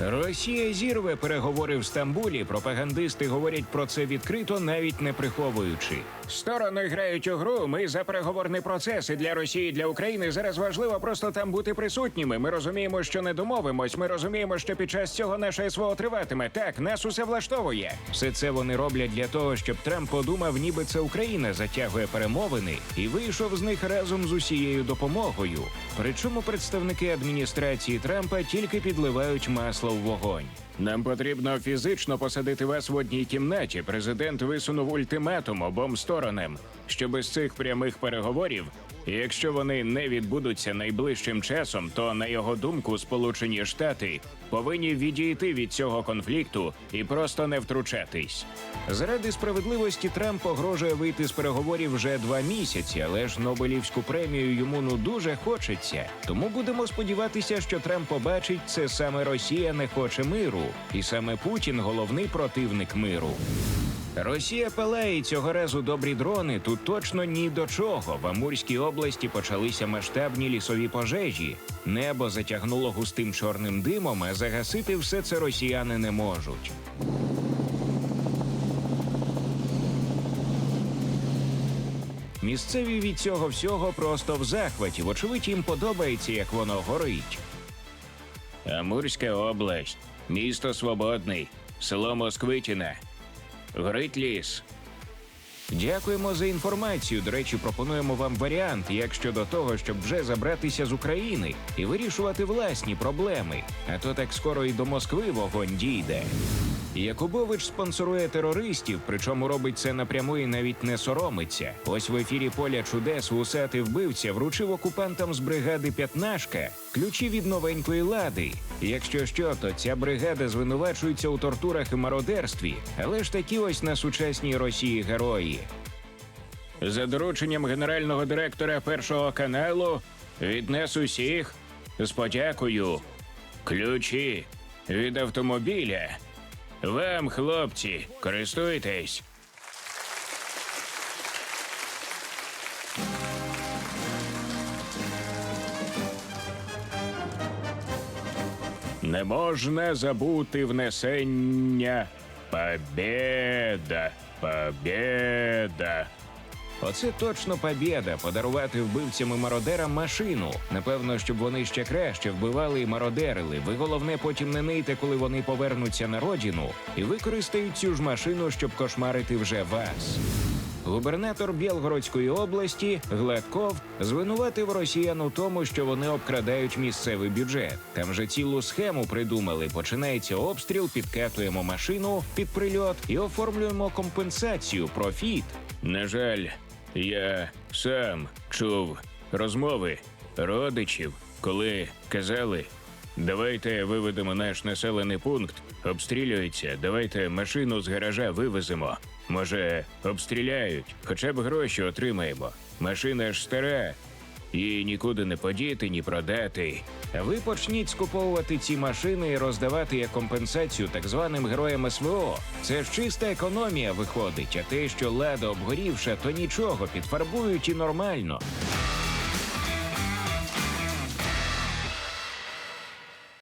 Росія зірве переговори в Стамбулі. Пропагандисти говорять про це відкрито, навіть не приховуючи. Сторони грають у гру. Ми за переговорний процес. І для Росії, і для України зараз важливо просто там бути присутніми. Ми розуміємо, що не домовимось. Ми розуміємо, що під час цього наше СВО триватиме. Так, нас усе влаштовує. Все це вони роблять для того, щоб Трамп подумав, ніби це Україна затягує перемовини і вийшов з них разом з усією допомогою. Причому представники адміністрації Трампа тільки підливають масло в вогонь. Нам потрібно фізично посадити вас в одній кімнаті. Президент висунув ультиматум обом сторонам, що без цих прямих переговорів, якщо вони не відбудуться найближчим часом, то на його думку, Сполучені Штати повинні відійти від цього конфлікту і просто не втручатись. Заради справедливості Трамп погрожує вийти з переговорів вже два місяці, але ж Нобелівську премію йому ну дуже хочеться. Тому будемо сподіватися, що Трамп побачить, це саме Росія не хоче миру, і саме Путін головний противник миру. Росія палає і цього разу добрі дрони. Тут точно ні до чого. В Амурській області почалися масштабні лісові пожежі. Небо затягнуло густим чорним димом, а загасити все це росіяни не можуть. Місцеві від цього всього просто в захваті. Вочевидь, їм подобається, як воно горить. Амурська область, місто Свободний, село Москвитіна. Горить ліс. Дякуємо за інформацію. До речі, пропонуємо вам варіант, як щодо того, щоб вже забратися з України і вирішувати власні проблеми. А то так скоро і до Москви вогонь дійде. Якубович спонсорує терористів, причому робить це напряму і навіть не соромиться. Ось в ефірі поля чудес вусатий вбивця вручив окупантам з бригади П'ятнашка ключі від новенької лади. Якщо що, то ця бригада звинувачується у тортурах і мародерстві, але ж такі ось на сучасній Росії герої. За дорученням генерального директора першого каналу віднес усіх з подякою. Ключі від автомобіля. Вам, хлопці, користуйтесь. Не можна забути внесення Побєда, побєда. Оце точно побєда подарувати вбивцям і мародерам машину. Напевно, щоб вони ще краще вбивали і мародерили. Ви головне потім не нийте, коли вони повернуться на родину і використають цю ж машину, щоб кошмарити вже вас. Губернатор Білгородської області Гладков звинуватив росіян у тому, що вони обкрадають місцевий бюджет. Там же цілу схему придумали. Починається обстріл, підкатуємо машину під прильот і оформлюємо компенсацію, профіт. На жаль, я сам чув розмови родичів, коли казали. Давайте виведемо наш населений пункт, обстрілюється. Давайте машину з гаража вивеземо. Може, обстріляють, хоча б гроші отримаємо. Машина ж стара, її нікуди не подіти, ні продати. Ви почніть скуповувати ці машини і роздавати як компенсацію так званим героям СВО. Це ж чиста економія виходить, а те, що лада обгорівша, то нічого, підфарбують і нормально.